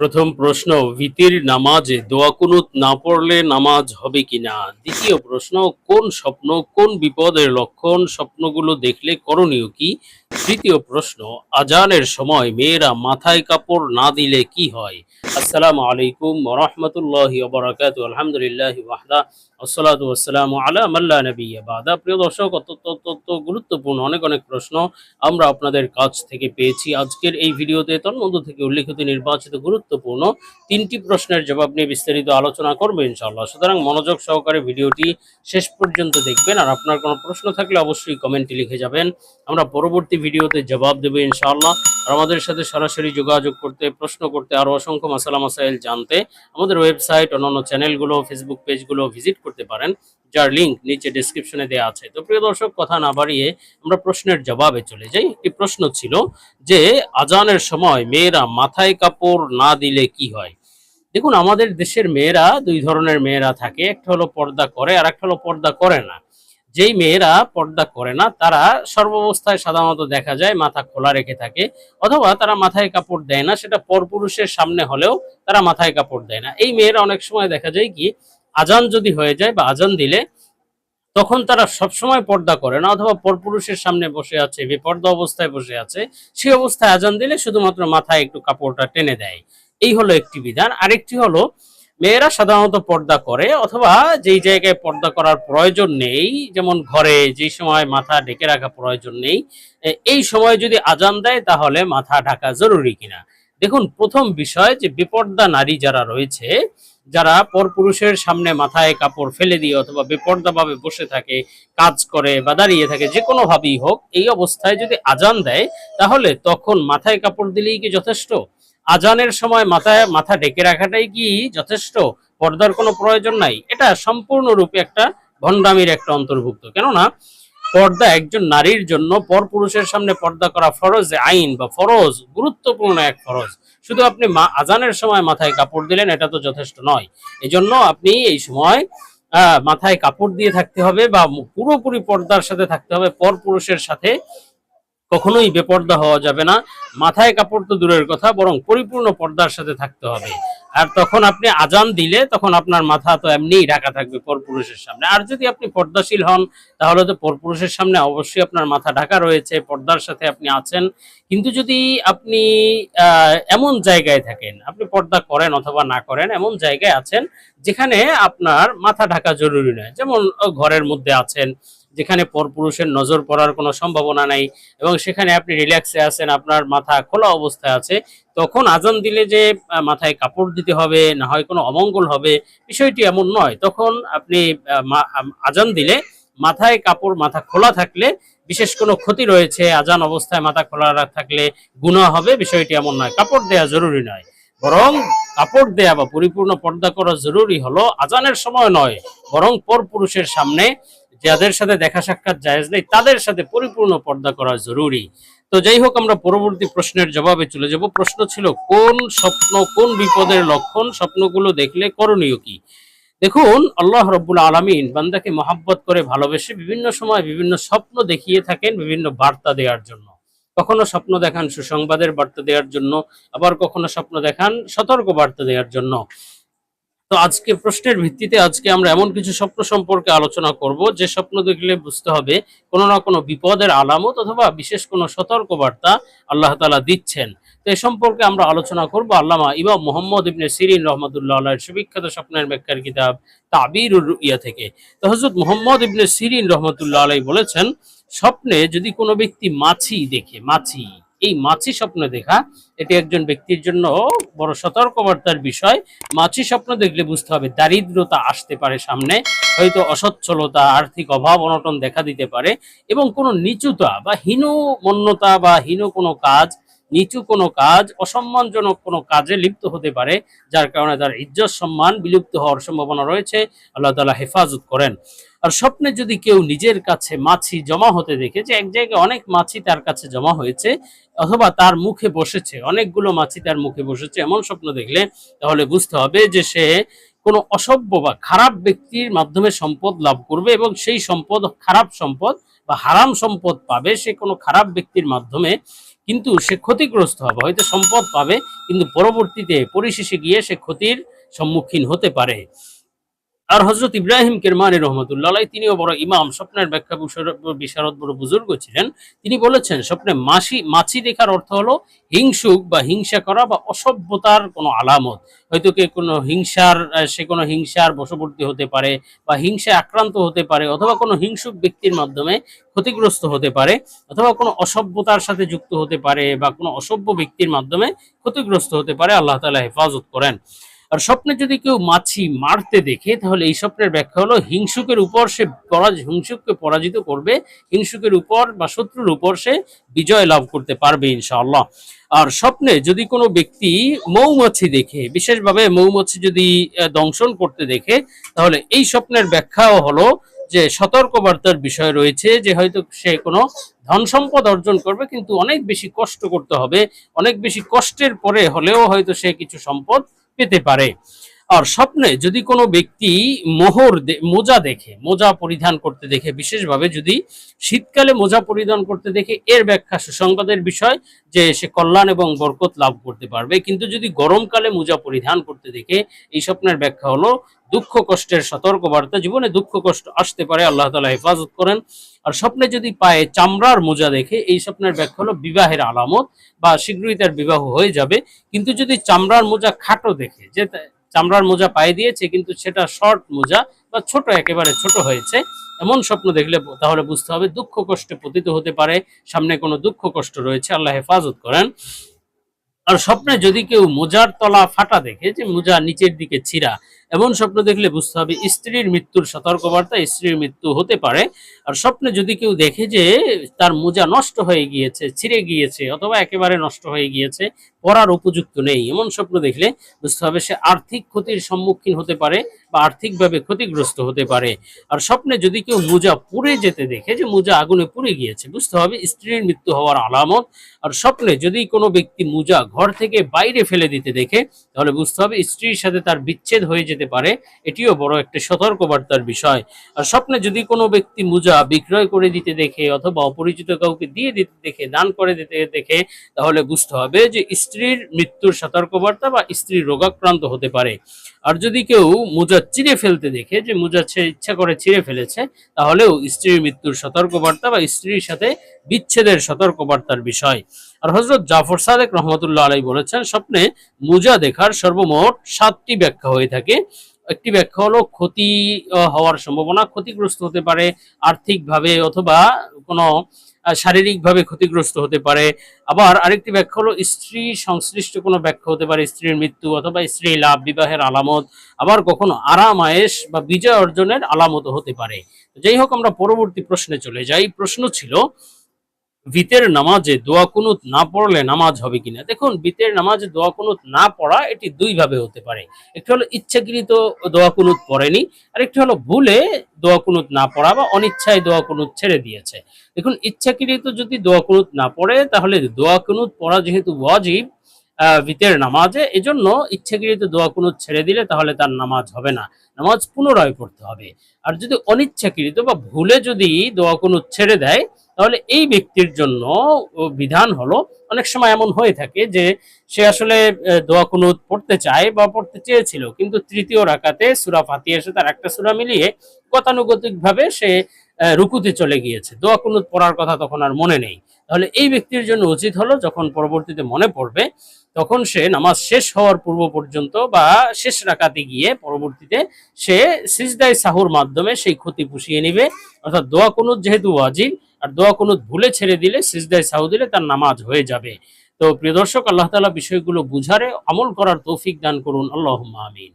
প্রথম প্রশ্ন, ভিতির নামাজে দোয়া কুনুত না পড়লে নামাজ হবে কিনা? দ্বিতীয় প্রশ্ন, কোন স্বপ্ন, কোন বিপদের লক্ষণ, স্বপ্নগুলো দেখলে করণীয় কি? তৃতীয় প্রশ্ন, আজানের সময় মেয়েরা মাথায় কাপড় না দিলে কি হয়? আসসালামু আলাইকুম রহমতুল্লাহ আলহামদুলিল্লাহ ওয়াহদা আসসালাতু ওয়াসসালামু আলা মাল্লা নবিয়্যা বাদা। প্রিয় দর্শক অত্যন্ত গুরুত্বপূর্ণ অনেক অনেক প্রশ্ন আমরা আপনাদের কাছ থেকে পেয়েছি আজকের এই ভিডিওতে। তন্মধ্য থেকে উল্লেখিত নির্বাচিত গুরুত্বপূর্ণ তিনটি প্রশ্নের জবাব নিয়ে বিস্তারিত আলোচনা করব ইনশাআল্লাহ। সুতরাং মনোযোগ সহকারে ভিডিওটি শেষ পর্যন্ত দেখবেন। আর আপনার কোনো প্রশ্ন থাকলে অবশ্যই কমেন্টে লিখে যাবেন। আমরা পরবর্তী ভিডিওতে জবাব দেবে ইনশাআল্লাহ। আর আমাদের সাথে সরাসরি যোগাযোগ করতে, প্রশ্ন করতে আরও অসংখ্য মাসালা মাসাইল জানতে আমাদের ওয়েবসাইট, অন্যান্য চ্যানেলগুলো, ফেসবুক পেজগুলো ভিজিট করতে পারেন, যার লিঙ্ক নিচে ডিসক্রিপশনে দেওয়া আছে। তো প্রিয় দর্শক, কথা না বাড়িয়ে আমরা প্রশ্নের জবাবে চলে যাই। একটি প্রশ্ন ছিল যে, আজানের সময় মেয়েরা মাথায় কাপড় না দিলে কি হয়? দেখুন, আমাদের দেশের মেয়েরা দুই ধরনের মেয়েরা থাকে। একটা হলো পর্দা করে আর একটা হলো পর্দা করে না। যেই মেয়েরা পর্দা করে না, তারা সর্বাবস্থায় সাধারণত দেখা যায় মাথা খোলা রেখে থাকে অথবা তারা মাথায় কাপড় দেয় না, সেটা পরপুরুষের সামনে হলেও তারা মাথায় কাপড় দেয় না। এই মেয়েরা অনেক সময় দেখা যায় কি, আজান যদি হয়ে যায় বা আজান দিলে তখন তারা সবসময় পর্দা করে না অথবা পরপুরুষের সামনে বসে আছে, বেপর্দা অবস্থায় বসে আছে সেই অবস্থায় আজান দিলে শুধুমাত্র মাথায় একটু কাপড়টা টেনে দেয়। এই হলো একটি বিধান। আরেকটি হলো মেয়েরা সাধারণত পর্দা করে অথবা যেই জায়গায় পর্দা করার প্রয়োজন নেই, যেমন ঘরে যেই সময় মাথা ঢেকে রাখা প্রয়োজন নেই এই সময় যদি আজান দেয় তাহলে মাথা ঢাকা জরুরি কিনা। দেখুন, প্রথম বিষয় যে বিপর্দা নারী যারা রয়েছে, যারা পরপুরুষের সামনে মাথায় কাপড় ফেলে দিয়ে অথবা বেপর্দাভাবে বসে থাকে, কাজ করে বা দাঁড়িয়ে থাকে, যে কোনো ভাবেই হোক, এই অবস্থায় যদি আজান দেয়, তাহলে তখন মাথায় কাপড় দিলেই কি যথেষ্ট? আজানের সময় মাথায় মাথা ঢেকে রাখাটাই কি যথেষ্ট? পর্দার কোনো প্রয়োজন নাই। এটা সম্পূর্ণরূপে একটা ভণ্ডামির একটা অন্তর্ভুক্ত। কেননা, পর্দা একজন নারীর জন্য পরপুরুষের সামনে পর্দা করা ফরজ আইন বা ফরজ, গুরুত্বপূর্ণ এক ফরজ। শুধু আপনি মা, আজানের সময় মাথায় কাপড় দিলেন, এটা তো যথেষ্ট নয়। এজন্য আপনি এই সময় মাথায় কাপড় দিয়ে থাকতে হবে বা পুরোপুরি পর্দার সাথে থাকতে হবে পরপুরুষের সাথে কখনোই বেপর্দা হওয়া যাবে না। মাথায় কাপড় তো দূরের কথা, বরং পরিপূর্ণ পর্দার সাথে থাকতে হবে। আর তখন আপনি আজান দিলে তখন আপনার মাথা তো এমনিই ঢাকা থাকবে পরপুরুষের সামনে। আর যদি আপনি পর্দাশীল হন, তাহলে তো পরপুরুষের সামনে অবশ্যই আপনার মাথা ঢাকা রয়েছে, পর্দার সাথে আপনি আছেন। কিন্তু যদি আপনি এমন জায়গায় থাকেন, আপনি পর্দা করেন অথবা না করেন, এমন জায়গায় আছেন, যেখানে আপনার মাথা ঢাকা জরুরি নয়। যেমন ঘরের মধ্যে আছেন যেখানে পরপুরুষের নজর পড়ার কোনো সম্ভাবনা নাই এবং সেখানে আপনি রিল্যাক্সে আছেন, আপনার মাথা খোলা অবস্থায় আছে, তখন আজান দিলে যে মাথায় কাপড় দিতে হবে, না হয় কোনো অমঙ্গল হবে, বিষয়টি এমন নয়। তখন আপনি আজান দিলে মাথায় কাপড়, মাথা খোলা থাকলে বিশেষ কোনো ক্ষতি রয়েছে, আজান অবস্থায় মাথা খোলা থাকলে গুণা হবে, বিষয়টি এমন নয়। কাপড় দেয়া জরুরি নয়। বরং কাপড় দেয়া বা পরিপূর্ণ পর্দা করা জরুরি হলো আজানের সময় নয়, বরং পরপুরুষের সামনে যাদের সাথে দেখা সাক্ষাৎ জায়েজ নেই, তাদের সাথে পরিপূর্ণ পর্দা করা জরুরি। তো যাই হোক, আমরা পরবর্তী প্রশ্নের জবাবে চলে যাব। প্রশ্ন ছিল, কোন স্বপ্ন, কোন বিপদের লক্ষণ? স্বপ্নগুলো দেখলে করণীয় কি? দেখুন, আল্লাহ রব্বুল আলমিন বান্দাকে মহাব্বত করে ভালোবেসে বিভিন্ন সময় বিভিন্ন স্বপ্ন দেখিয়ে থাকেন বিভিন্ন বার্তা দেওয়ার জন্য। কখনো স্বপ্ন দেখান সুসংবাদের বার্তা দেওয়ার জন্য, আবার কখনো স্বপ্ন দেখান সতর্ক বার্তা দেওয়ার জন্য। তো আজকে প্রশ্নের ভিত্তিতে আজকে আমরা এমন কিছু স্বপ্ন সম্পর্কে আলোচনা করব, যে স্বপ্ন দেখলে বুঝতে হবে কোনো না কোনো বিপদের আলামত অথবা বিশেষ কোনো সতর্ক বার্তা আল্লাহ তালা দিচ্ছেন। তো এ সম্পর্কে আমরা আলোচনা করব আল্লামা ইমাম মোহাম্মদ ইবনে সিরিন রহমতুল্লাহ আল্লাহর সুবিখ্যাত স্বপ্নের ব্যাখ্যার কিতাব তাবির ইয়া থেকে। তো হজরত মোহাম্মদ ইবনে সিরিন রহমতুল্লাহ আলাই বলেছেন, স্বপ্নে যদি কোনো ব্যক্তি মাছি দেখে, মাছি এই মাছি স্বপ্ন দেখা, এটি একজন ব্যক্তির জন্য বড় সতর্কবার্তার বিষয়। মাছি স্বপ্ন দেখলে বুঝতে হবে দারিদ্রতা আসতে পারে সামনে, হয়তো অসচ্ছলতা, আর্থিক অভাব, অনটন দেখা দিতে পারে এবং কোনো নিচুতা বা হীন মন্যতা বা হীন কোনো কাজ নিচু কোনো কাজ, অসম্মানজনক কোনো কাজে লিপ্ত হতে পারে, যার কারণে তার ইজ্জত, সম্মান বিলুপ্ত হওয়ার সম্ভাবনা রয়েছে। আল্লাহ তালা হেফাজত করেন। আর স্বপ্নে যদি কেউ নিজের কাছে মাছি জমা হতে দেখে যে এক জায়গায় অনেক মাছি তার কাছে জমা হয়েছে, অথবা তার মুখে বসেছে, অনেকগুলো মাছি তার মুখে বসেছে এমন স্বপ্ন দেখলে তাহলে বুঝতে হবে যে সে কোনো অসভ্য বা খারাপ ব্যক্তির মাধ্যমে সম্পদ লাভ করবে এবং সেই সম্পদ, খারাপ সম্পদ বা হারাম সম্পদ পাবে সে কোনো খারাপ ব্যক্তির মাধ্যমে, কিন্তু সে ক্ষতিগ্রস্ত হবে। হয়তো সম্পদ পাবে, কিন্তু পরবর্তীতে পরিশেষে গিয়ে সে ক্ষতির সম্মুখীন হতে পারে। আর হজরত ইব্রাহিম কেরমানি রহমতুল্লাহ তিনিও বড় ইমাম, স্বপ্নের ব্যাখ্যা বিশারদ- বড় বুজুর্গ ছিলেন। তিনি বলেছেন, স্বপ্নে মাসি মাছি দেখার অর্থ হলো হিংসুক বা হিংসা করা বা অসভ্যতার কোনো আলামত। হয়তো কে কোনো হিংসার সে কোনো হিংসার বশবর্তী হতে পারে বা হিংসায় আক্রান্ত হতে পারে অথবা কোনো হিংসুক ব্যক্তির মাধ্যমে ক্ষতিগ্রস্ত হতে পারে অথবা কোনো অসভ্যতার সাথে যুক্ত হতে পারে বা কোনো অসভ্য ব্যক্তির মাধ্যমে ক্ষতিগ্রস্ত হতে পারে। আল্লাহ তাআলা হেফাজত করেন। আর স্বপ্নে যদি কেউ মাছি মারতে দেখে, তাহলে এই স্বপ্নের ব্যাখ্যা হলো, হিংসুকের উপর সে হিংসুককে পরাজিত করবে, হিংসুকের উপর বা শত্রুর উপর সে বিজয় লাভ করতে পারবে, ইনশাআল্লাহ। আর স্বপ্নে যদি কোনো ব্যক্তি মৌমাছি দেখে, বিশেষভাবে মৌমাছি যদি দংশন করতে দেখে, তাহলে এই স্বপ্নের ব্যাখ্যাও হলো যে সতর্কবার্তার বিষয় রয়েছে, যে হয়তো সে কোনো ধন সম্পদ অর্জন করবে, কিন্তু অনেক বেশি কষ্ট করতে হবে, অনেক বেশি কষ্টের পরে হলেও হয়তো সে কিছু সম্পদ পেতে পারে। আর স্বপ্নে যদি কোনো ব্যক্তি মোহর মোজা দেখে, মোজা পরিধান করতে দেখে, বিশেষভাবে যদি শীতকালে মোজা পরিধান করতে দেখে, এর ব্যাখ্যা সুসংবাদের বিষয় যে সে কল্যাণ এবং বরকত লাভ করতে পারবে। কিন্তু যদি গরমকালে মোজা পরিধান করতে দেখে, এই স্বপ্নের ব্যাখ্যা হলো, দুঃখ কষ্টের সতর্কবার্তা, জীবনে দুঃখ কষ্ট আসতে পারে, আল্লাহ তালা হেফাজত করেন। আর স্বপ্নে যদি পায়ে চামড়ার মোজা দেখে, এই স্বপ্নের ব্যাখ্যা হলো, বিবাহের আলামত বা শীঘ্রই তার বিবাহ হয়ে যাবে। কিন্তু যদি চামড়ার মোজা খাটো দেখে, যে চামড়ার মোজা পায়ে দিয়েছে, কিন্তু সেটা শর্ট মোজা বা ছোট, একেবারে ছোট হয়েছে। এমন স্বপ্ন দেখলে তাহলে বুঝতে হবে দুঃখ কষ্টে পতিত হতে পারে, সামনে কোনো দুঃখ কষ্ট রয়েছে, আল্লাহ হেফাজত করেন। আর স্বপ্নে যদি কেউ মোজার তলা ফাটা দেখে, যে মোজা নিচের দিকে ছিঁড়া এমন স্বপ্ন দেখলে বুঝতে হবে স্ত্রীর মৃত্যুর সতর্কবার্তা স্ত্রীর মৃত্যু হতে পারে। আর স্বপ্নে যদি কেউ দেখে যে তার মোজা নষ্ট হয়ে গিয়েছে, ছিঁড়ে গিয়েছে অথবা একেবারে নষ্ট হয়ে গিয়েছে, পরার উপযুক্ত নেই, এমন স্বপ্ন দেখলে বুঝতে হবে সে আর্থিক ক্ষতির সম্মুখীন হতে পারে বা আর্থিকভাবে ক্ষতিগ্রস্ত হতে পারে। আর স্বপ্নে যদি কেউ মোজা পুড়ে যেতে দেখে যে মোজা আগুনে পুড়ে গিয়েছে, বুঝতে হবে স্ত্রীর মৃত্যু হওয়ার আলামত। আর স্বপ্নে যদি কোনো ব্যক্তি মোজা ঘর থেকে বাইরে ফেলে দিতে দেখে, তাহলে বুঝতে হবে স্ত্রীর সাথে তার বিচ্ছেদ হয়ে পারে, এটিও বড় একটা সতর্কবার্তার বিষয়। আর স্বপ্নে যদি কোনো ব্যক্তি মোজা বিক্রয় করে দিতে দেখে অথবা অপরিচিত কাউকে দিয়ে দিতে দেখে, দান করে দিতে দেখে, তাহলে বুঝতে হবে যে স্ত্রীর মৃত্যুর সতর্কবার্তা বা স্ত্রী রোগাক্রান্ত হতে পারে। আর যদি কেউ মোজা চিড়ে ফেলতে দেখে, যে মোজা সে ইচ্ছা করে ছিঁড়ে ফেলেছে, তাহলেও স্ত্রীর মৃত্যুর সতর্কবার্তা বা স্ত্রীর সাথে বিচ্ছেদের সতর্কবার্তার বিষয়। আর হজরত জাফর সাদেক রহমতুল্লাহ আলাই বলেছেন, স্বপ্নে মোজা দেখার সর্বমোট সাতটি ব্যাখ্যা হয়ে থাকে। একটি ব্যাখ্যা হলো ক্ষতি হওয়ার সম্ভাবনা ক্ষতিগ্রস্ত হতে পারে, আর্থিকভাবে অথবা কোনো শারীরিকভাবে ক্ষতিগ্রস্ত হতে পারে। আবার আরেকটি ব্যাখ্যা হলো স্ত্রী সংশ্লিষ্ট কোনো ব্যাখ্যা হতে পারে, স্ত্রীর মৃত্যু অথবা স্ত্রী লাভ, বিবাহের আলামত, আবার কখনো আরাম আয়েস বা বিজয় অর্জনের আলামত হতে পারে। যাই হোক, আমরা পরবর্তী প্রশ্নে চলে যাই। প্রশ্ন ছিল ভিতের নামাজে দোয়া কুনুত না পড়লে নামাজ হবে কিনা? দেখুন ভিতের নামাজে দোয়া কুনুত না পড়া এটি দুই ভাবে হতে পারে। একটি হলো ইচ্ছাকৃত দোয়া কুনুত পড়েনি আর একটি হলো ভুলে দোয়া কুনুত না পড়া বা অনিচ্ছায় দোয়া কুনুত ছেড়ে দিয়েছে। দেখুন, ইচ্ছাকৃত যদি দোয়া কুনুত না পড়ে, তাহলে দোয়া কুনুত পড়া যেহেতু ওয়াজিব ভিতের নামাজে, এজন্য ইচ্ছাকৃত দোয়া কুনুত ছেড়ে দিলে তাহলে তার নামাজ হবে না। নামাজ পুনরায় পড়তে হবে। আর যদি অনিচ্ছাকৃত বা ভুলে যদি দোয়া কুনুত ছেড়ে দেয় তাহলে এই ব্যক্তির জন্য বিধান হলো, অনেক সময় এমন হয়ে থাকে যে, সে আসলে দোয়া কুনুত পড়তে চায় বা পড়তে চেয়েছিল, কিন্তু তৃতীয় রাকাতে সুরা ফাতিহার সাথে আর একটা সুরা মিলিয়ে গতানুগতিক ভাবে সে রুকুতে চলে গিয়েছে। দোয়া কুনুত পড়ার কথা তখন আর মনে নেই। তাহলে এই ব্যক্তির জন্য উচিত হলো, যখন পরবর্তীতে মনে পড়বে, তখন সে নামাজ শেষ হওয়ার পূর্ব পর্যন্ত বা শেষ রাকাতে গিয়ে পরবর্তীতে সে সিজদায় সাহুর মাধ্যমে সেই ক্ষতি পুষিয়ে নিবে। অর্থাৎ দোয়া কুনুত যেহেতু ওয়াজিব আর দোয়া কোনো ভুলে ছেড়ে দিলে, সিজদায় সাহু দিলে তার নামাজ হয়ে যাবে। তো প্রিয় দর্শক, আল্লাহ তালা বিষয়গুলো বুঝারে আমল করার তৌফিক দান করুন। আল্লাহ আমিন।